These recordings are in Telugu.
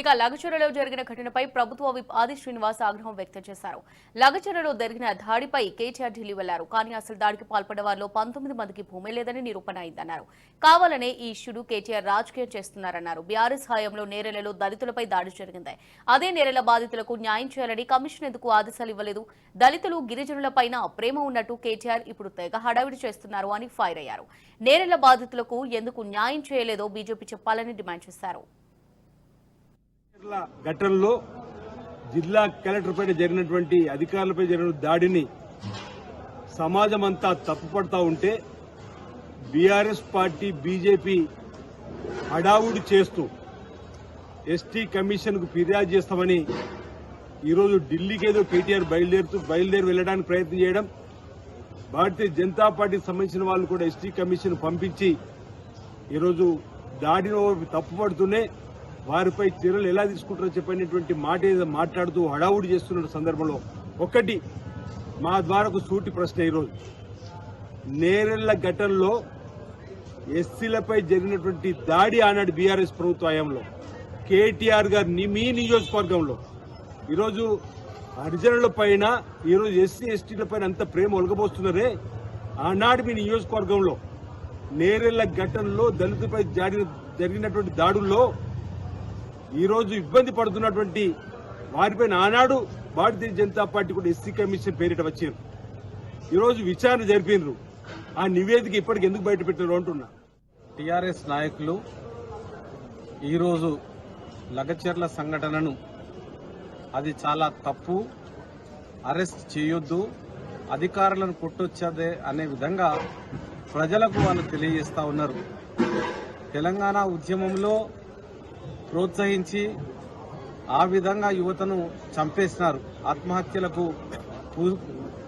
ఇక లగచరలో జరిగిన ఘటనపై ప్రభుత్వ విప్ ఆది శ్రీనివాస్ ఆగ్రహం వ్యక్తం చేశారు. లగచరలో జరిగిన దాడిపై కేటీఆర్ ఢిల్లీ వెళ్ళారు. కానీ అసలు దాడికి పాల్పడే వారిలో పంతొమ్మిది మందికి భూమి లేదని నిరూపణ అయిందన్నారు. కావాలనే ఈ ఇష్యూను కేటీఆర్ రాజకీయం చేస్తున్నారన్నారు. బీఆర్ఎస్ హయాంలో నేరెలలో దళితులపై దాడి జరిగింది. అదే నేరెల బాధితులకు న్యాయం చేయాలని కమిషన్ ఎందుకు ఆదేశాలు ఇవ్వలేదు? దళితులు గిరిజనులపైన ప్రేమ ఉన్నట్టు కేటీఆర్ ఇప్పుడు తెగ హడావిడి చేస్తున్నారు అని ఫైర్ అయ్యారు. నేరెల బాధితులకు ఎందుకు న్యాయం చేయలేదో బీజేపీ చెప్పాలని డిమాండ్ చేశారు. ఘటనలో జిల్లా కలెక్టర్ పైన జరిగినటువంటి అధికారులపై జరిగిన దాడిని సమాజం అంతా తప్పుపడతా ఉంటే బీఆర్ఎస్ పార్టీ బీజేపీ హడావుడి చేస్తూ ఎస్టీ కమిషన్కు ఫిర్యాదు చేస్తామని ఈరోజు ఢిల్లీకి ఏదో కేటీఆర్ బయలుదేరుతూ బయలుదేరి వెళ్ళడానికి ప్రయత్నం చేయడం భారతీయ జనతా పార్టీకి సంబంధించిన వాళ్ళు కూడా ఎస్టీ కమిషన్ పంపించి ఈరోజు దాడిని తప్పుపడుతూనే వారిపై చర్యలు ఎలా తీసుకుంటారో చెప్పినటువంటి మాట ఏదో మాట్లాడుతూ హడావుడి చేస్తున్న సందర్భంలో ఒకటి మా ద్వారా ఒక సూటి ప్రశ్న ఈరోజు. నేరెళ్ళ ఘటనలో ఎస్సీలపై జరిగినటువంటి దాడి ఆనాడు బీఆర్ఎస్ ప్రభుత్వ హయాంలో కేటీఆర్ గారు ని- మీ నియోజకవర్గంలో. ఈరోజు హరిజనుల పైన ఈరోజు ఎస్సీ ఎస్టీల పైన అంత ప్రేమ ఒలగబోస్తున్నారే? ఆనాడు మీ నియోజకవర్గంలో నేరెళ్ళ ఘటనలో దళితులపై జరిగినటువంటి దాడుల్లో ఈరోజు ఇబ్బంది పడుతున్నటువంటి వారిపై ఆనాడు భారతీయ జనతా పార్టీ కూడా ఎస్సీ కమిషన్ పేరిట వచ్చారు. ఈరోజు విచారణ జరిపినారు ఆ నివేదిక ఇప్పటికి ఎందుకు బయట పెట్టారు అంటున్నా. టీఆర్ఎస్ నాయకులు ఈరోజు లగచర్ల సంఘటనను అది చాలా తప్పు అరెస్ట్ చేయొద్దు అధికారులను కొట్టొచ్చదే అనే విధంగా ప్రజలకు వాళ్ళు తెలియజేస్తా ఉన్నారు. తెలంగాణ ఉద్యమంలో ప్రోత్సహించి ఆ విధంగా యువతను చంపేసినారు. ఆత్మహత్యలకు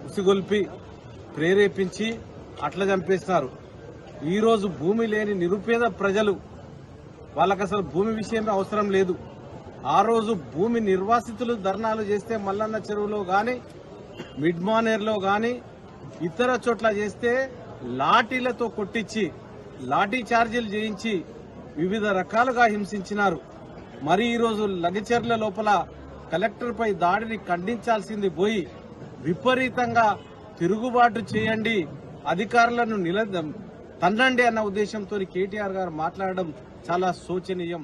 ఉసిగొల్పి ప్రేరేపించి అట్లా చంపేసినారు. ఈరోజు భూమి లేని నిరుపేద ప్రజలు వాళ్ళకి అసలు భూమి విషయమే అవసరం లేదు. ఆ రోజు భూమి నిర్వాసితులు ధర్నాలు చేస్తే మల్లన్న చెరువులో కానీ మిడ్ మానేర్లో ఇతర చోట్ల చేస్తే లాఠీలతో కొట్టించి లాఠీ చార్జీలు చేయించి వివిధ రకాలుగా హింసించినారు. మరి ఈరోజు లగిచెర్ల లోపల కలెక్టర్పై దాడిని ఖండించాల్సింది పోయి విపరీతంగా తిరుగుబాటు చేయండి అధికారులను నిల తన్నండి అన్న ఉద్దేశంతో కేటీఆర్ గారు మాట్లాడడం చాలా శోచనీయం.